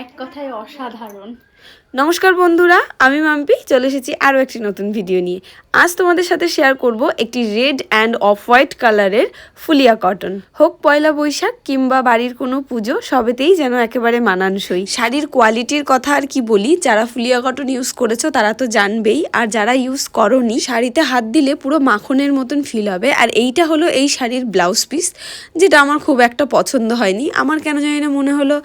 এক কথায় অসাধারণ। নমস্কার বন্ধুরা, আমি মাম্পি, চলে এসেছি আরও একটি নতুন ভিডিও নিয়ে। আজ তোমাদের সাথে শেয়ার করব একটি রেড অ্যান্ড অফ হোয়াইট কালারের ফুলিয়া কটন হোক পয়লা বৈশাখ কিংবা বাড়ির কোনো পুজো, সবেতেই যেন একেবারে মানানসই। শাড়ির কোয়ালিটির কথা আর কি বলি, যারা ফুলিয়া কটন ইউজ করেছ, তারা তো জানবেই। আর যারা ইউজ করনি, শাড়িতে হাত দিলে পুরো মাখনের মতন ফিল হবে। আর এইটা হলো এই শাড়ির ব্লাউজ পিস যেটা আমার খুব একটা পছন্দ হয়নি। আমার কেন জানি না মনে হলো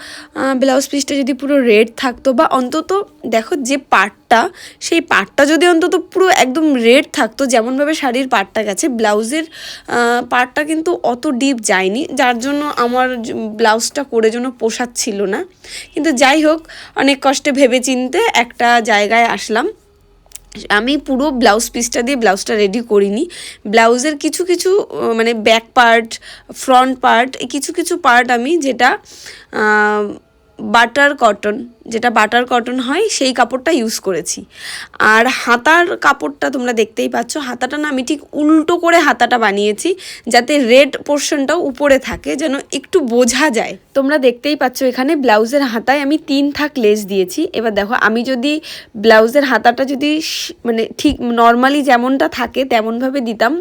ব্লাউজ পিসটা যদি পুরো রেড থাকতো বা অন্তত দেখো যে পার্টটা সেই পার্টটা যদি অন্তত পুরো একদম রেড থাকতো, যেমনভাবে শাড়ির পার্টটা গেছে, ব্লাউজের পার্টটা কিন্তু অত ডিপ যায়নি। যার জন্য আমার ব্লাউজটা করে জন্য পোষাচ্ছিল না। কিন্তু যাই হোক, অনেক কষ্টে ভেবে চিনতে একটা জায়গায় আসলাম। আমি পুরো ব্লাউজ পিসটা দিয়ে ব্লাউজটা রেডি করিনি। ব্লাউজের কিছু কিছু মানে ব্যাক পার্ট ফ্রন্ট পার্ট কিছু কিছু পার্ট আমি যেটা বাটার কটন যেটা বাটার কটন হয় সেই কাপড়টা ইউজ করেছি। আর হাতার কাপড়টা তোমরা দেখতেই পাচ্ছ হাতাটা না আমি ঠিক উল্টো করে হাতাটা বানিয়েছি যাতে রেড পোর্শনটাও উপরে থাকে যেন একটু বোঝা যায়। তোমরা দেখতেই পাচ্ছ এখানে ব্লাউজের হাতায় আমি তিন থাক লেস দিয়েছি। এবার দেখো আমি যদি ব্লাউজের হাতাটা যদি মানে ঠিক নর্মালি যেমনটা থাকে তেমনভাবে দিতাম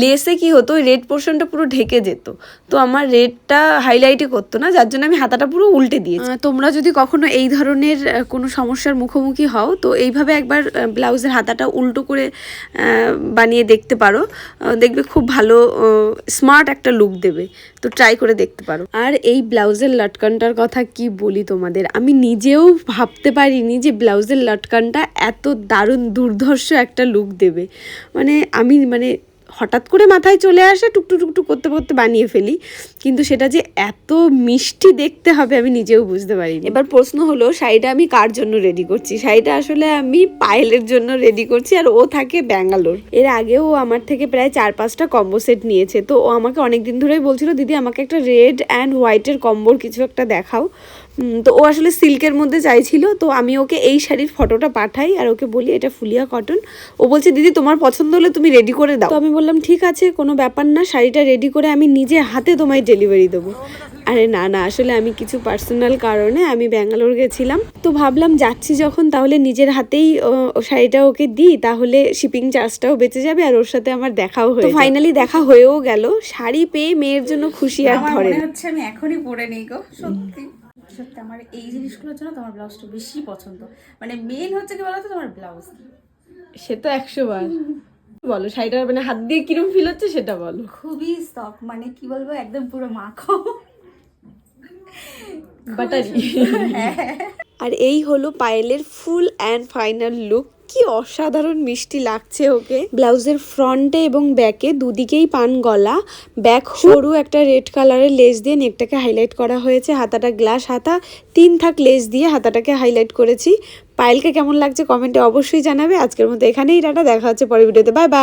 লেসে কি হতো রেড পোর্শনটা পুরো ঢেকে যেত। তো আমার রেডটা হাইলাইটই করতো না যার জন্য আমি হাতাটা পুরো উল্টে দিয়েছি। আহ, তোমরা যদি কখনো এই ধরনের কোনো সমস্যার মুখোমুখি হও, তো এইভাবে একবার ব্লাউজের হাতাটা উল্টো করে বানিয়ে দেখতে পারো। দেখবে খুব ভালো স্মার্ট একটা লুক দেবে। তো ট্রাই করে দেখতে পারো। আর এই ব্লাউজের লটকানটার কথা কি বলি তোমাদের? আমি নিজেও ভাবতে পারিনি যে ব্লাউজের লটকানটা এত দারুণ দুর্ধর্ষ একটা লুক দেবে। মানে আমি মানে হঠাৎ করে মাথায় চলে আসে টুকটু টুকটু করতে করতে বানিয়ে ফেলি। কিন্তু সেটা যে এত মিষ্টি দেখতে হবে আমি নিজেও বুঝতে পারিনি। এবার প্রশ্ন হলো, শাড়িটা আমি কার জন্য রেডি করছি? শাড়িটা আসলে আমি পায়েলের জন্য রেডি করছি আর ও থাকে ব্যাঙ্গালোর। এর আগেও ও আমার থেকে প্রায় চার, পাঁচটা কম্বো সেট নিয়েছে। তো ও আমাকে অনেক দিন ধরেই বলছিল, দিদি, আমাকে একটা রেড অ্যান্ড হোয়াইটের কম্বোর কিছু একটা দেখাও। তো ও আসলে সিল্কের মধ্যে চাইছিল তো আমি ওকে এই শাড়ির ফটোটা পাঠাই আর ওকে বলি এটা ফুলিয়া কটন ও বলছে দিদি তোমার পছন্দ হলে তুমি রেডি করে দাও। তো আমি বললাম ঠিক আছে কোনো ব্যাপার না শাড়িটা রেডি করে আমি নিজে হাতে তোমায় ডেলিভারি দেবো। আরে না না আসলে আমি কিছু পার্সোনাল কারণে আমি ব্যাঙ্গালোর গেছিলাম। তো ভাবলাম যাচ্ছি যখন তাহলে নিজের হাতেই শাড়িটা ওকে দিই তাহলে শিপিং চার্জটাও বেঁচে যাবে আর ওর সাথে আমার দেখাও হয়ে ফাইনালি দেখা হয়েও গেল শাড়ি পেয়ে মেয়ের জন্য খুশি আর ধরে হচ্ছে আমি এখনই পরে নেই গো সত্যি। সত্যি আমার এই জিনিসগুলোর জন্য তোমার ব্লাউজটা বেশি পছন্দ। মানে মেন হচ্ছে কি বলতো তোমার ব্লাউজ। সে তো একশো বার। বলো শাড়িটার মানে হাত দিয়ে কিরম ফিল হচ্ছে সেটা বলো। খুবই সফট মানে কি বলব একদম পুরো মাখো। বাটারি আর এই হলো পায়েলের ফুল অ্যান্ড ফাইনাল লুক কি অসাধারণ মিষ্টি লাগছে ওকে। ব্লাউজের ফ্রন্টে এবং ব্যাকে দুদিকেই পান গলা। ব্যাক সরু একটা রেড কালারের লেস দিয়ে নেকটাকে হাইলাইট করা হয়েছে। হাতাটা গ্লাস হাতা, তিন থাক লেস দিয়ে হাতাটাকে হাইলাইট করেছি। পায়েলকে কেমন লাগছে কমেন্টে অবশ্যই জানাবে। আজকের মতো এখানেই টাটা, দেখা হচ্ছে পরের ভিডিওতে। Bye bye.